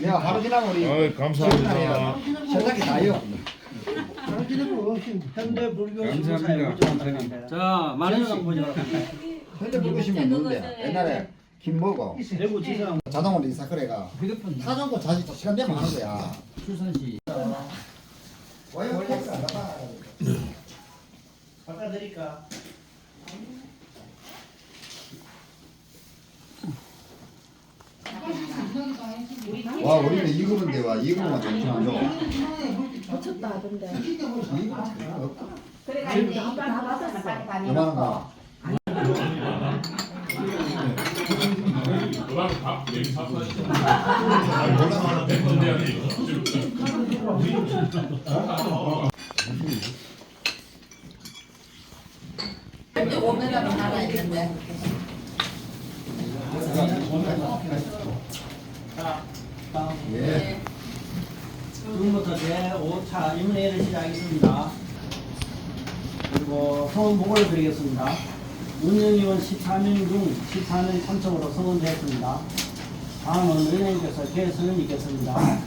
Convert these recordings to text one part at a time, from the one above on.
내가 하루 지나면 우리 아유, 감사합니다. 현대 불교 감사합니다. 자 많은 시 현재 불교시면 누군데 옛날에 대구 지상 자동으로 이사크래가 타정고 자식 시간 되면 하는 거야. 출산시 와요 텍스 안 나가. 갖다 드릴까? 와 우리는 이급인데 와 이급만 잠시만 줘. 미쳤다 하던데. 이급 그래 가지고 다 받았어. 요만한 거. 오메라로 하나 있는데. 자 다음 예. 지금부터 제 5차 임례를 시작하겠습니다. 그리고 성원 보고를 드리겠습니다. 문영의원 14명 중 14명 참석으로 성원되었습니다. 다음은 의원님께서 개선을 있겠습니다.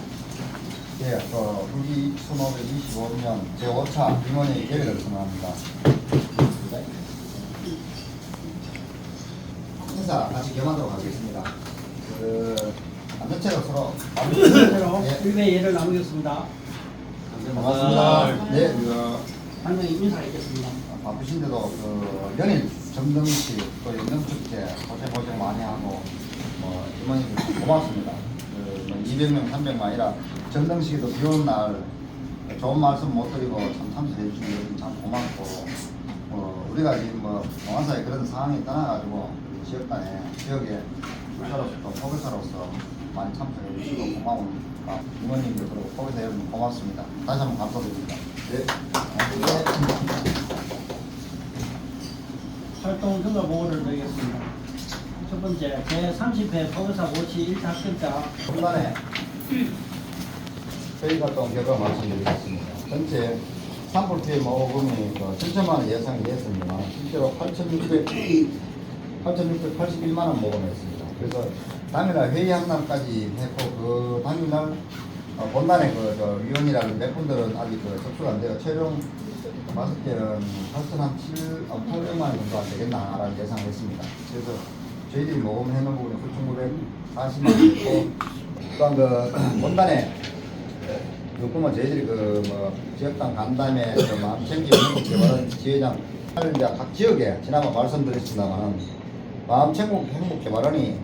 예, 그 불기 1525년 제5차 임원회 개회를 선언합니다. 행사 다시 겸하도록 하겠습니다. 그안 전체로 서로 번째로 예, 일배 예를 나누겠습니다. 고맙습니다. 네, 한명 인사하겠습니다. 바쁘신데도 그 연일 점등식 또 연등축제 고생 고생 많이 하고 뭐 임원님들 고맙습니다. 그뭐 200명 300명 아니라 점등식에도 비 오는 날 좋은 말씀 못 드리고 참 참석해 주시는 참 고맙고 뭐 우리가 지금 뭐 동안사에 그런 상황이 떠나가지고 우리 지역 단에 지역에 불사로서 또 포교사로서 많이 참석해 주시고 고마우니까 임원님들 그리고 포교사 여러분 고맙습니다. 다시 한번 감사드립니다. 네. 네. 활동 경과 보고를 드리겠습니다. 첫 번째, 제30회 포교사 모치 1차 합격자 중간에 저희 활동 결과 말씀드리겠습니다. 전체 산불 피해 모금이 그 7천만 원 예상이 됐습니다. 실제로 8,600, 8,681만 원 모금했습니다. 그래서 당일날 회의한 날까지 했고 그 당일날 어, 본단의 그, 저 위원이라는 몇 분들은 아직 그 접수가 안 돼요. 최종 개는 8천 한 7, 어, 800만 원 정도 안 되겠나라는 예상을 했습니다. 그래서 저희들이 모금해 놓은 부분이 9,940만 원이고 또한 그 본단에 요금은 저희들이 그뭐 지역당 간담회 그 마음 챙기고 행복 개발은 지회장 이제 각 지역에 지난번 말씀드렸습니다만은 마음 챙국 행복 개발원이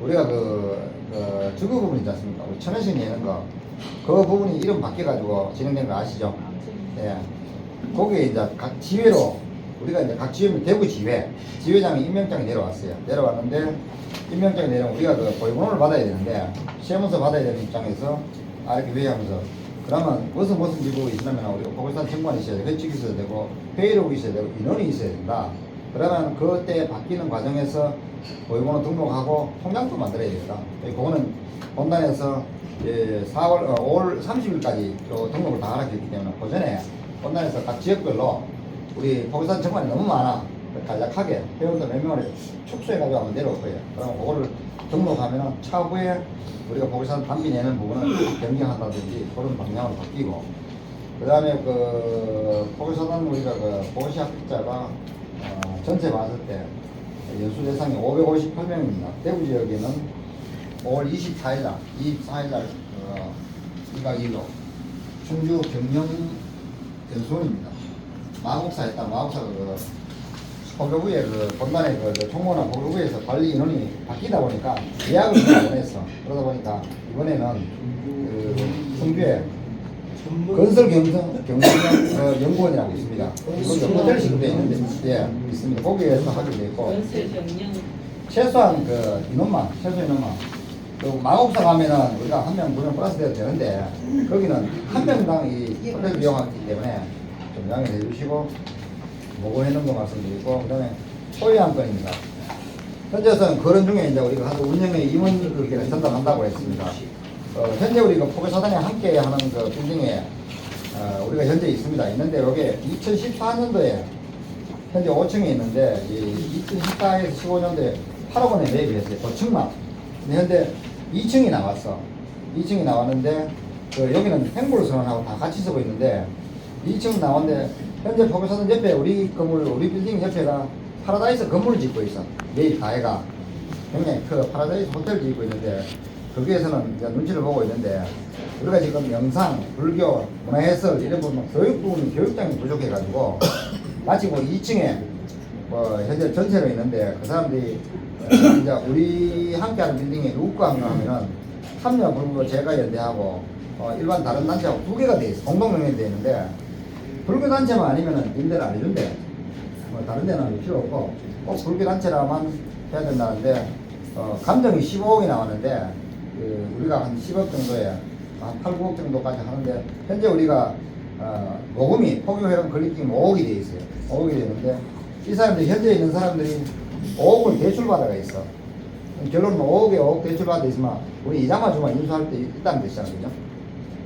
우리가 그, 그 주거 부분 있지 않습니까? 우리 천연시 내는 거 그 부분이 이름 바뀌어가지고 진행된 거 아시죠? 예. 거기에 이제 각 지회로 우리가 이제 각 지회면 대구 지회 지회장이 임명장이 내려왔어요. 내려왔는데 임명장이 내려면 우리가 그 보육원을 받아야 되는데 시험원서 받아야 되는 입장에서 아 이렇게 회의하면서 그러면 무슨 무슨 지부가 있으면 우리가 보고산 청관이 있어야 되고 회칙이 있어야 되고 회의록이 있어야 되고 인원이 있어야 된다. 그러면 그때 바뀌는 과정에서 보육원을 등록하고 통장도 만들어야 된다. 그거는 본단에서 예, 4월, 어, 5월 30일까지 등록을 다 하라 했기 때문에 그 전에 본단에서 각 지역별로 우리 보고산 청관이 너무 많아. 간략하게 회원들 몇 명을 축소해가지고 한번 내려올 거예요. 그럼 그거를 등록하면은 차후에 우리가 보고산 단비 내는 부분을 변경한다든지 그런 방향으로 바뀌고 그 다음에 그 보고서는 우리가 그 보고시 합격자가 어, 전체 봤을 때 연수 대상이 558명입니다. 대구 지역에는 5월 24일 날, 24일 날 어, 2박 2일로 충주 경영 연수원입니다. 마곡사에 있다 마곡사가 그 포교부에 그 본단에 그, 그 총무나 포교부에서 관리 인원이 바뀌다 보니까 예약을 못 했어. 그러다 보니까 이번에는 그 성주에 건설 경성 경성 어, 연구원이라고 있습니다. 이건 호텔식으로 되어 있는데 예 있습니다. 거기에서 하게 되고 연세 정령. 최소한 그 인원만 최소 인원만 그 마곡사 가면은 우리가 한 명 두 명 플러스 돼도 되는데 거기는 한 명당 이 호텔 이용하기 때문에 좀 양해해 주시고 보고해 놓은 거 말씀드리고 그다음에 소유한 건입니다. 현재선 그런 중에 이제 우리가 하도 운영의 임원들께 전달한다고 했습니다. 어, 현재 우리가 포교 사단에 함께 하는 그 빌딩에 어, 우리가 현재 있습니다. 있는데 여기 2014년도에 현재 5층에 있는데 이 2014에서 15년도에 8억 원에 매입했어요. 고층만. 근데 현재 2층이 나왔어. 2층이 나왔는데 그 여기는 행보선하고 다 같이 쓰고 있는데 2층 나왔는데 현재 포교사는 옆에 우리 건물 우리 빌딩 옆에가 파라다이스 건물을 짓고 있어. 매일 다해가. 굉장히 그 파라다이스 호텔 짓고 있는데 거기에서는 이제 눈치를 보고 있는데 우리가 지금 영상, 불교, 문화해설 이런 부분 교육 부분 교육장이 부족해가지고 마치 뭐 2층에 뭐 현재 전세로 있는데 그 사람들이 어, 이제 우리 함께하는 빌딩에 누구 합류하면은 참여 불교 제가 연대하고 어, 일반 다른 단체하고 두 개가 돼 있어. 공동 명령이 돼 있는데 불교 단체만 아니면은 임대를 안 해준대. 뭐 다른 데는 필요 없고 꼭 불교 단체라만 해야 된다는데 어, 감정이 15억이 나왔는데 그 우리가 한 10억 정도에 한 8, 9억 정도까지 하는데 현재 우리가 어, 모금이 포교회원 권리金 5억이 돼 있어요. 5억이 되는데 이 사람들이 현재 있는 사람들이 5억을 대출 받아가 있어. 결론은 5억에 5억 대출 받아 있으면 우리 이자만 주면 인수할 때 있다는 뜻이잖아요.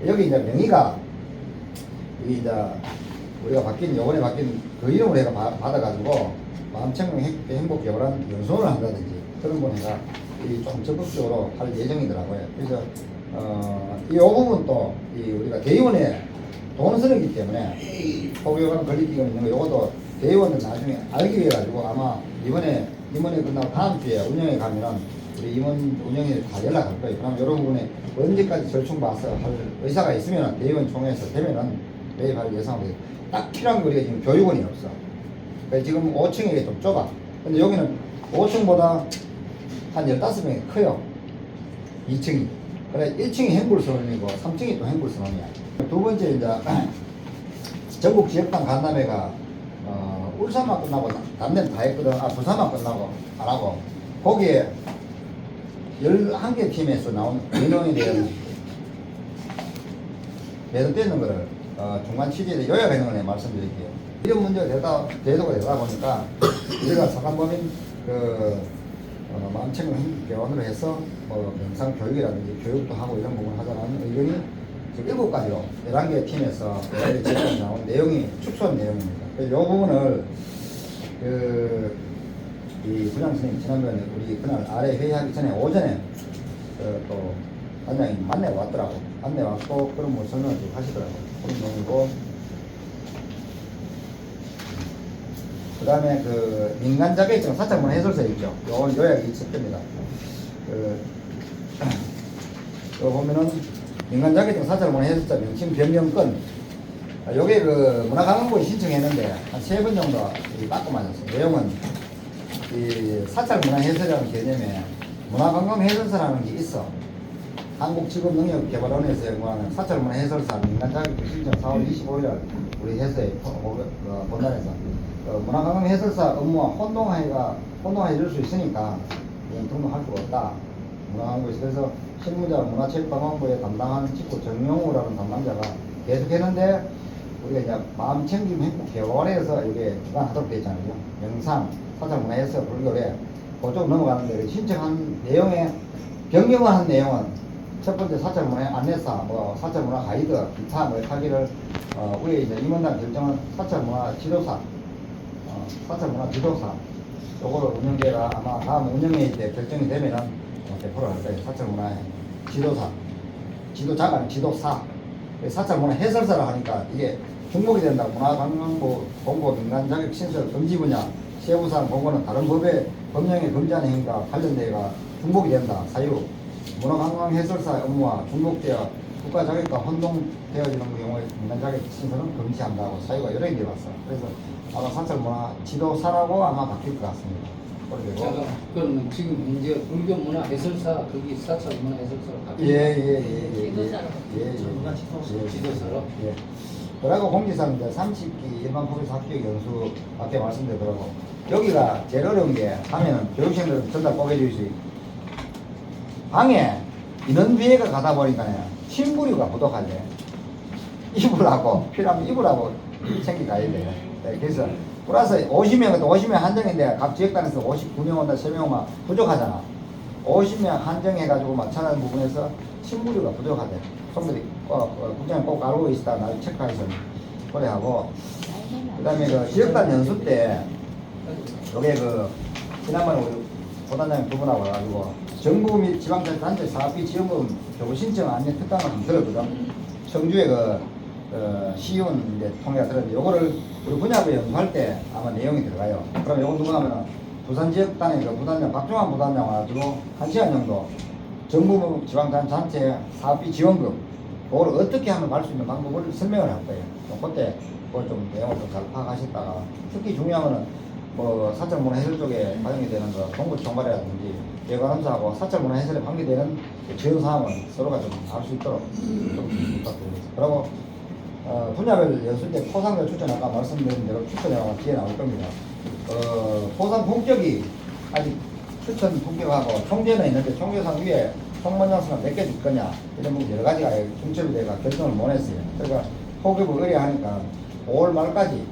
여기 이제 명의가 이제 우리가 바뀐 요번에 바뀐 그 이름을 바- 받아가지고 마음청명 행- 행복 개발한 연수원을 한다든지 그런 거 해가 이좀 적극적으로 할 예정이더라고요. 그래서 어 이 부분 또 이 우리가 대의원에 돈을 쓰기 때문에 포교관 권리기금 있는 거 요것도 대의원은 나중에 알기 위해 가지고 아마 이번에 이번에 끝나고 다음 주에 운영에 가면은 우리 임원 운영에 다 연락할 거예요. 그럼 이런 부분에 언제까지 절충 봐서 할 의사가 있으면 대의원 총회에서 되면은 매입할 예상하고. 딱 필요한 게 우리가 지금 교육원이 없어. 그래서 지금 5층이 좀 좁아. 근데 여기는 5층보다 한 15명이 커요. 2층이. 그래 1층이 행불선언이고 3층이 또 행불선언이야. 두 번째 이제 전국 지역당 간담회가 어, 울산만 끝나고 데는 다 했거든. 아 부산만 끝나고 안 하고 거기에 11개 팀에서 나온 민원에 대한 매듭되는 거를 어, 중간 취지에 요약하는 거네 말씀드릴게요. 이런 문제가 되다, 대도가 되다 보니까 우리가 사관법인 그 어, 마음책임 행정교원으로 해서 뭐 영상 교육이라든지 교육도 하고 이런 부분을 하자는 의견이 지금 일곱 가지로 11개 팀에서 11개 지역에서 나온 내용이 축소한 내용입니다. 그래서 이 부분을 그, 이 부장 선생님 지난번에 우리 그날 아래 회의하기 전에 오전에 그, 또 단장이 만내 왔더라고. 만내 왔고 그런 뭐 설명을 좀 하시더라고. 그런 내용이고 그 다음에 그 민간 자격증 사찰문 해설서 있죠. 요 요약이 있을 겁니다. 그, 요 보면은 민간 자격증 사찰문 해설서 명칭 변경권 아, 요게 그 문화관광부에 신청했는데 한 세 번 정도 이 맞고 맞았어요. 내용은 이 사찰 문화 해설이라는 개념에 문화관광 해설사라는 게 있어. 한국직업능력개발원에서 연구하는 사찰 문화 해설사 민간 자격증 신청 4월 25일 우리 해서에 어, 본단에서 어, 문화관광 해설사 업무와 혼동하기가 혼동하게 이룰 수 있으니까 이건 등록할 수가 없다. 문화관광부에서 그래서 실무자 문화체육관광부에 담당하는 직구 정용우라는 담당자가 계속 했는데 우리가 이제 마음 챙김 행복 개발에서 이게 주관하도록 되어 있잖아요. 영상, 사찰 문화에서 불교래 그쪽 넘어가는데 그 신청한 내용에 변경을 한 내용은 첫 번째 사찰 문화 안내사, 뭐 사찰 문화 가이드, 기타 뭐 하기를 어, 위에 이제 임원단 결정은 사찰 문화 지도사, 어, 사찰 문화 지도사 요거를 운영계가 아마 다음 운영회의 때 결정이 되면은 어, 대표를 할 거예요. 사찰 문화 지도사, 지도자가 아니라 지도사. 사찰 문화 해설사를 하니까 이게 중복이 된다. 문화관광부 공고 민간 자격 신설 금지 분야 세부사항 공고는 다른 법에 법령에 금지하는 행위가 관련되가 중복이 된다. 사유 문화관광 해설사 업무와 중복되어 국가 자격과 혼동되어지는 경우에 민간 자격 신설은 금지한다고 사유가 여러 개 들어왔어. 그래서 아마 사찰 문화 지도사라고 아마 바뀔 것 같습니다. 제가 그러면 지금 현재 불교 문화 해설사 거기 사찰 문화 해설사로 바뀐 예예예 예 지도사로 전문가 지도사. 지도사로? 예. 그리고 공지사는 이제 30기 일반 포교사 합격 연수 밖에 말씀드리더라고 여기가 제일 어려운 게 하면은 교육생들 전달 꼭 해주시 방에 인원 비해가 가다 보니까 침구류가 부족하대 이불하고 필요하면 이불하고 챙겨 가야 돼요 네, 그래서 플러스 50명 50명 한정인데 각 지역단에서 59명 온다 3명 오면 부족하잖아 50명 한정해가지고 마찬가지 부분에서 침구류가 부족하대. 손들이 꼭, 어, 국장님 꼭 알고 있다. 날 체크해서 그래 하고. 그 다음에 그 지역단 연수 때, 요게 그, 지난번에 우리 부단장이 두 분하고 와가지고 정부 및 지방자치 단체 사업비 지원금 교부 신청 안내 특강을 좀 들었거든. 청주에 그 어, 시의원 이제 통해가 들었는데 요거를 우리 분야부에 연구할 때 아마 내용이 들어가요. 그럼 요거 누구 하면은 부산 지역단의 그 부단장 박종환 부단장 와가지고 한 시간 정도 정부 지방자치단체 사업비 지원금 그걸 어떻게 하면 갈 수 있는 방법을 설명을 할 거예요. 또 그때 그걸 좀 내용을 좀잘 파악하셨다가 특히 중요한 거는 뭐 사찰문화해설 쪽에 반영이 되는 거 동부 총괄이라든지 예관함사하고 사찰문화 해설에 관계되는 그 지원 사항을 서로가 좀 알 수 있도록 좀 부탁드리겠습니다. 그리고 어, 분야별 연수 때 포상자 추천 아까 말씀드린 대로 추천이 뒤에 나올 겁니다. 어, 포상 본격이 아직 추천 본격하고 총재는 있는데 총재상 위에 총무장수가 몇 개 줄 거냐 이런 부분 여러 가지가 중첩이 돼가 결정을 못 했어요. 그러니까 호급을 의뢰하니까 5월 말까지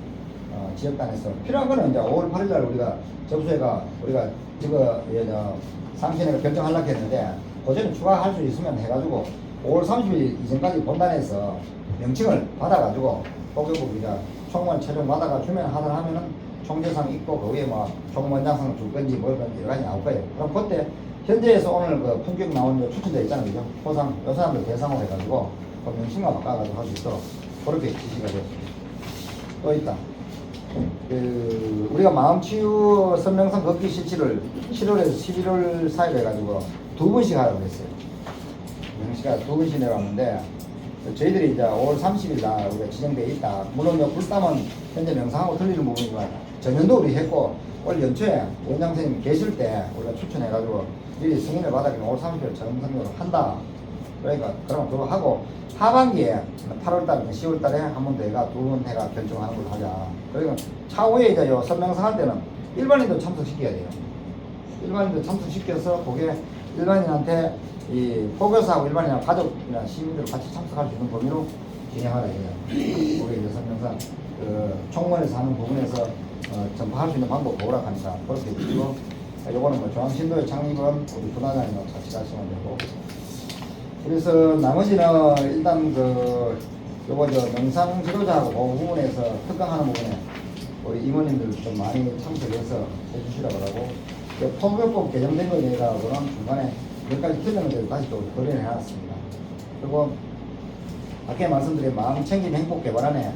어, 지역 단에서 필요한 거는 이제 5월 8일 날 우리가 접수해가 우리가 지금 예, 저 상신회가 결정하려고 했는데 그 전에 추가할 수 있으면 해가지고 5월 30일 이전까지 본단에서 명칭을 받아가지고 우리가 총무원 최종 받아가 주면 하다 하면은 총재상 있고 그 위에 뭐 총무원장상 줄 건지 뭘 건지 여러 가지 나올 거예요. 그럼 그때 현재에서 오늘 그 품격 나온 거 추천자 있잖아요, 그죠? 포상 요 사람들 대상으로 해가지고 그 명칭만 바꿔가지고 할 수 있도록 그렇게 지시가 됐습니다. 또 있다. 그 우리가 마음치유 선명상 걷기 실치를 7월에서 11월 사이로 해가지고 두 번씩 하라고 했어요. 명시가 두 번씩 내려왔는데 저희들이 이제 5월 30일 날 우리가 지정돼 있다. 물론 요 불담은 현재 명상하고 틀리는 부분이지만 전년도 우리 했고 올 연초에 원장 선생님 계실 때 우리가 추천해가지고 미리 승인을 받았기 5월 30일 정상적으로 한다. 그러니까 그러면 그거 하고 하반기에 8월 달이나 10월 달에 한 번 더 해가 두 번 해가 결정하는 걸로 하자. 그러니까 차후에 이제 요 설명서 할 때는 일반인도 참석시켜야 돼요. 일반인도 참석시켜서 그게 일반인한테 이 포교사하고 일반인이나 가족이나 시민들 같이 참석할 수 있는 범위로 진행하라 해요. 우리 이제 설명상 그 총무원에서 하는 부분에서 어, 전파할 수 있는 방법 오락하니까 그렇게 해주고 요거는 뭐 중앙신도의 창립은 우리 부단장님과 같이 가시면 되고 그래서 나머지는 일단 그 요거 저 명상 지도자하고 그 부분에서 특강하는 부분에 우리 임원님들 좀 많이 참석해서 해주시라고 하고 그 포교법 개정된 거에 대해서는 중간에 몇 가지 틀리는 데도 다시 또 거론해 놨습니다. 그리고 아까 말씀드린 마음 챙김 행복 개발안에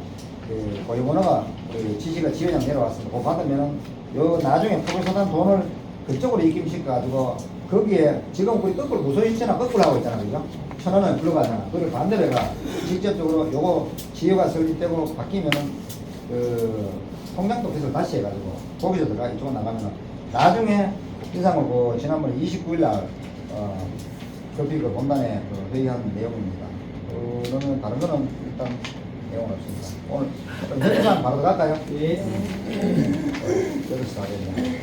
그 고유번호가 우리 지시가 지원장 내려왔습니다. 그거 받으면은 요 나중에 포교사단 돈을 그쪽으로 입김시켜 가지고 거기에 지금 우리 거꾸로 무소유치나 거꾸로 하고 있잖아 그죠? 천 원을 불러가잖아. 그걸 반대로 해가 직접적으로 요거 지효가 설립되고 바뀌면은 그 통장도 계속 다시 해가지고 거기서 들어가 이쪽으로 나가면은 나중에 인상을 그 지난번에 29일 날 어, 급히 그 본단에 그 회의한 내용입니다. 그러면 다른 거는 일단 내용은 없습니다. 오늘 그럼 회의상 바로 들어갈까요? 예. 여기서 다 됐네.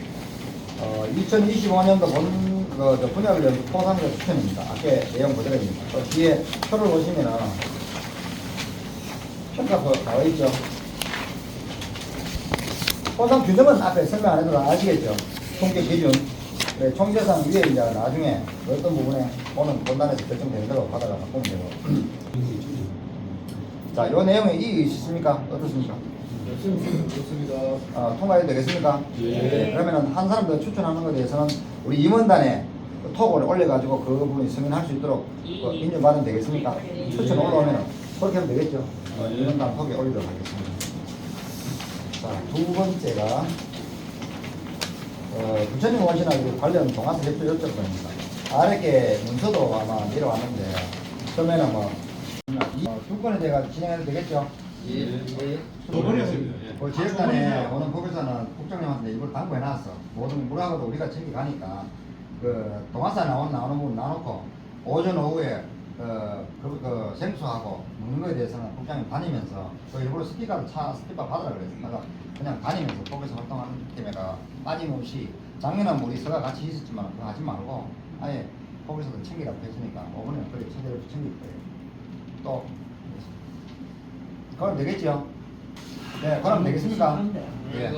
어, 2025년도 본, 그, 저 분야별 연수 포상자 추천입니다. 아까 내용 그대로입니다. 또 뒤에 표를 보시면은 평가표 나와 있죠. 포상 규정은 앞에 설명 안 해도 다 아시겠죠. 통계 기준. 네, 총재상 위에 이제 나중에 어떤 부분에 오는 본단에서 결정되는 대로 받아가 바꾸면 되고. 자, 요 내용에 이의 있으십니까? 어떻습니까? 좋습니다. 어, 통과해도 되겠습니까? 예. 그러면은 한 사람 더 추천하는 것에 대해서는 우리 임원단에 그 톡을 올려가지고 그 부분이 승인할 수 있도록 그 인정받으면 되겠습니까? 추천 올라오면 그렇게 하면 되겠죠? 어, 임원단 톡에 올리도록 하겠습니다. 자, 두 번째가 어, 부처님 그 관련 동아서 대표 여쭤봅니다. 아랫게 문서도 아마 내려왔는데 처음에는 뭐, 이, 어, 두 건에 대해 진행해도 되겠죠? 예. 예. 그 지역단에 오는 법에서는 국장님한테 이걸 당부해놨어. 모든 물하고도 우리가 챙겨가니까 그 동화사 나온 나오는 부분 나놓고 오전 오후에 그, 그, 그 생수하고 먹는 거에 대해서는 국장님 다니면서 그 일부러 스피커를 차 스피커 받으라 그랬어. 내가 그냥 다니면서 법에서 활동하는 팀에가 빠짐없이 작년은 우리 서가 같이 있었지만 그거 하지 말고 아예 법에서도 챙기라고 했으니까 오번에 그래 제대로 챙길 거예요. 또 그럼 되겠죠? 네, 그럼 되겠습니까? 예.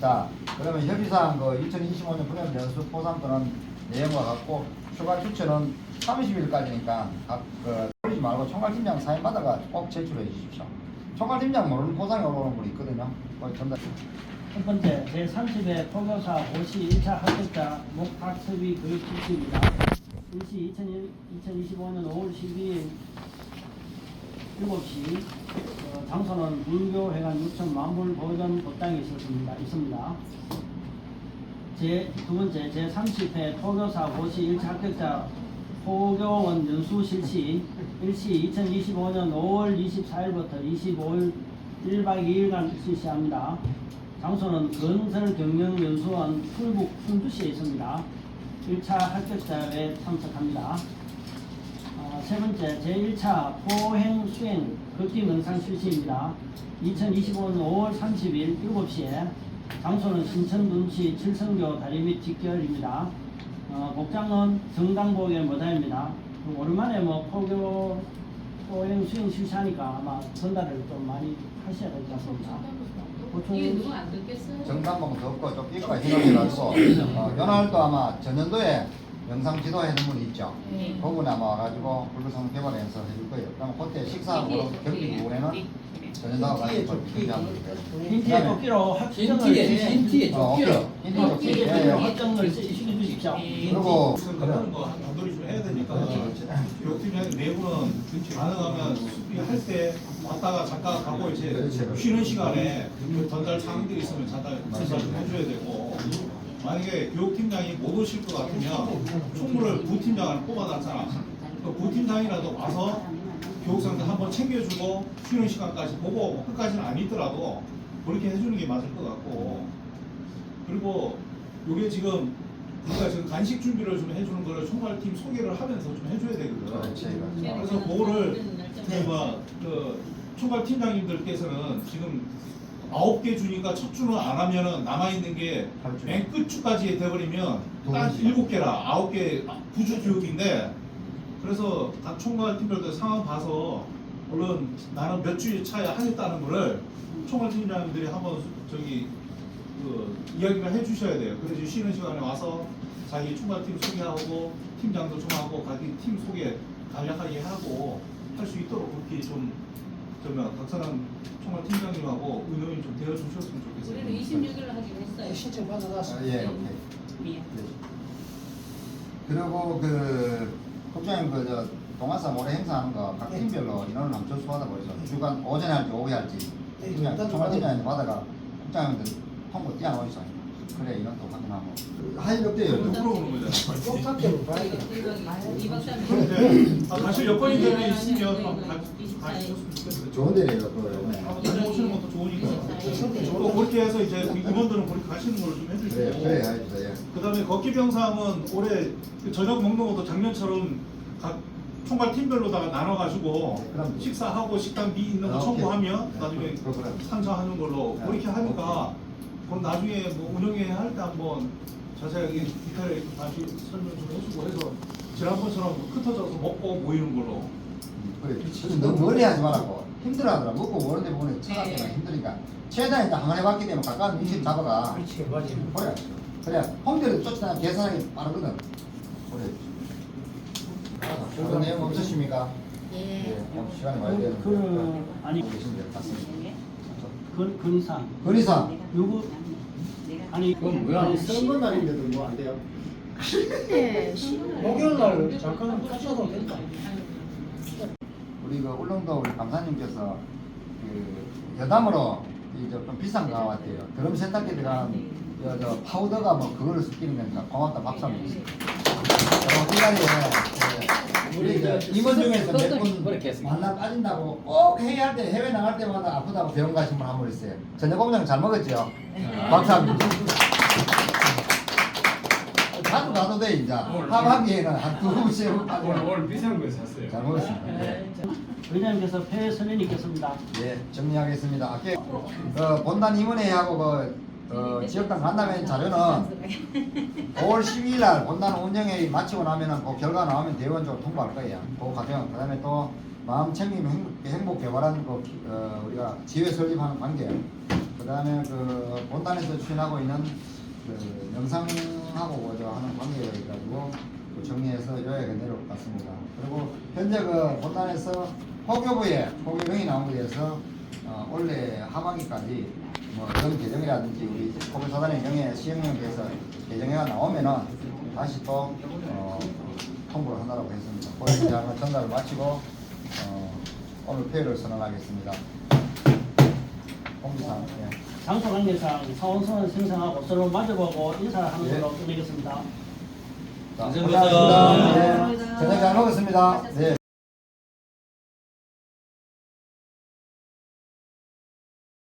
자, 그러면 협의사항 그 2025년 분야별 연수 포상권은 내용과 같고 추가 추천은 30일까지니까 각그 돌리지 말고 총괄팀장 사인받아가 꼭 제출해 주십시오. 총괄팀장 모르는 포상이 올라오는 분이 있거든요. 그걸 전달. 첫 번째, 제30회 포교사 51차 합격자 목학습이 교육 실시입니다. 일시 2025년 5월 12일 7시 어, 장소는 문교회관 6천 만불 보전 법당에 있었습니다. 있습니다. 제 두 번째 제 30회 포교사 51차 합격자 포교원 연수 실시 일시 2025년 5월 24일부터 25일 1박 2일간 실시합니다. 장소는 건설경영연수원 풀북 순두시에 있습니다. 1차 합격자 에 참석합니다. 어, 세 번째 제1차 포행 수행 걷기 명상 실시입니다. 2025년 5월 30일 7시에 장소는 신천둔치 칠성교 다리 밑 직결입니다. 어, 복장은 정당복의 모자입니다. 오랜만에 뭐 포교 포행 수행 실시하니까 아마 전달을 좀 많이 하셔야 될 것 같습니다. 보충 이게 누구 안 듣겠어요? 정당봉 덥고 좀 끼가 희망해가지고 어, 연화활도 아마 전년도에 영상 지도해 놓은 분 있죠. 네. 아마 와가지고 불교성 개발해서 해줄 거예요. 그럼 그때 식사하고 경기 부분에는 전년도하고 같이 좀 준비하면 돼요. 흰티에 토끼로 확정을 흰티에 흰티에 어, 조끼로 조끼. 예, 예. 확정을 시켜 주십시오. 그리고 그런 거 단돌이 좀 해야 되니까 교육팀장 내부는 가능하면 수비할 때 왔다가 잠깐 가고 이제 그렇지. 쉬는 시간에 그 전달 상황들이 있으면 전달 전달 좀 해줘야 되고 만약에 교육팀장이 못 오실 것 같으면 총무를 부팀장을 뽑아놨잖아 그 부팀장이라도 와서 교육상들 한번 챙겨주고 쉬는 시간까지 보고 뭐 끝까지는 아니더라도 그렇게 해주는 게 맞을 것 같고 그리고 이게 지금 우리가 지금 간식 준비를 좀 해주는 거를 총괄팀 소개를 하면서 좀 해줘야 되거든. 그렇지. 그래서 그거를 그, 그 총괄 팀장님들께서는 지금 아홉 개 주니까 첫 주는 안 하면은 남아 있는 게팔 주. 맨 끝주까지 돼버리면 딱두 일곱 개라 아홉 개 부주 교육인데 그래서 각 총괄 팀별도 상황 봐서 물론 나는 몇 주 차에 하겠다는 거를 총괄 팀장님들이 한번 저기 그 이야기를 해주셔야 돼요. 그래서 쉬는 시간에 와서 자기 총괄팀 소개하고 팀장도 좀 하고 자기 팀 소개 간략하게 하고 할 수 있도록 그렇게 좀 저면 박사람 총괄 팀장님하고 의논이 좀 되어 주셨으면 좋겠어요. 우리는 26일로 하기로 했어요. 신청 아, 받아놨습니다. 예, 오케이. 네. 그리고 그 국장님 그저 동아사 모래 행사하는 거각 팀별로 인원을 한번 접수받아 보이죠. 주간 오전에 할지 오후에 할지 네, 그냥 일단 총괄 좀 팀장님 받아가 국장님들 통보 띄워놓으시죠. 그래 인원도 확인하고 하일 없대요. 물어보는 거잖아요. 꼭학교로 가야 돼. 아, 가실 여건이 되면 있으면 좋겠어요. 좋은 데래요. 그거. 네. 다녀오시는 것도 좋으니까. 또 그렇게 해서 이제 우리 임원들은 그렇게 가시는 걸로 좀 해주시고. 그래 그래 해야죠. 예. 그다음에 걷기 병상은 올해 그 저녁 먹는 것도 작년처럼 각 총괄 팀별로다가 나눠가지고 네, 그럼. 식사하고 식당 비 있는 거 아, 청구하면 오케이. 나중에 네, 그럼. 상차하는 걸로 네, 그렇게 하니까 그럼 나중에 뭐 운영회 할 때 한번 자세하게 디테일에 다시 설명 좀 해주고 해서 지난번처럼 흩어져서 먹고 모이는 걸로 그래. 그래서 너무 멀리 하지 말라고. 힘들어하더라. 먹고 오는데 보면 차가 때문에 힘드니까 최대한 이제 한번 해봤기 때문에 가까운 위치 잡아가. 그렇지, 맞아요. 그래. 그래. 홈들을 쫓아다니면 계산하기 빠르거든. 그래. 그런 내용 없으십니까? 예. 어, 시간이 많이 되는 그, 그 아니 계신 것 같습니다. 건 건상 건의사 요거 아니 그건 뭐야? 아니, 선거 날인데도 뭐 안 돼요? 네. 목요일 날 잠깐 하셔도 된다. 우리 그 울릉도 우리 감사님께서 그 여담으로 이좀 비싼 거 같아요. 드럼 세탁기 들어간 저, 저 파우더가 뭐 그거를 쓰기는 거니까 고맙다 박수 한번 주세요. 어, 이 자리에 예, 우리 그 임원 중에서 몇 분 그렇게 했습니다. 만나 빠진다고 꼭 회의할 때 해외 나갈 때마다 아프다고 병원 가신 분 한 분 있어요. 저녁 공장 잘 먹었죠? 한번 주세요. 자주 가도 돼 이제 하반기에는 한두 번씩 오늘, 오늘 비싼 거 샀어요. 잘 먹었습니다. 네. 의장님께서 폐 선언이 있겠습니다. 예, 정리하겠습니다. 아까 어, 본단 임원회하고 그 어, 지역당 간담회 자료는 5월 12일 날 본단 운영회의 마치고 나면은 그 결과 나오면 대원적으로 통보할 거예요. 그 과정, 그 다음에 또 마음 챙김 행복, 행복 개발한 그 기- 어, 우리가 지회 설립하는 관계, 그 다음에 그 본단에서 추진하고 있는 그 영상하고 그저 하는 관계에 가지고 그 정리해서 요약해 내려올 것 같습니다. 그리고 현재 그 본단에서 포교부에 포교령이 나온 거에 대해서 어, 올해 하반기까지 뭐 이런 계정이라든지 우리 포교사단의 명예 시행령에서 계정회가 나오면은 다시 또 어, 통보를 하느라고 했습니다. 고객장은 전달을 마치고 어, 오늘 폐회를 선언하겠습니다. 공지사항. 예. 장소 관계상 사원선을 생성하고 서로 마주보고 인사하는 예. 걸로 끝내겠습니다. 자, 고생하셨습니다. 고생하셨습니다. 네, 저녁 잘 먹었습니다. 네.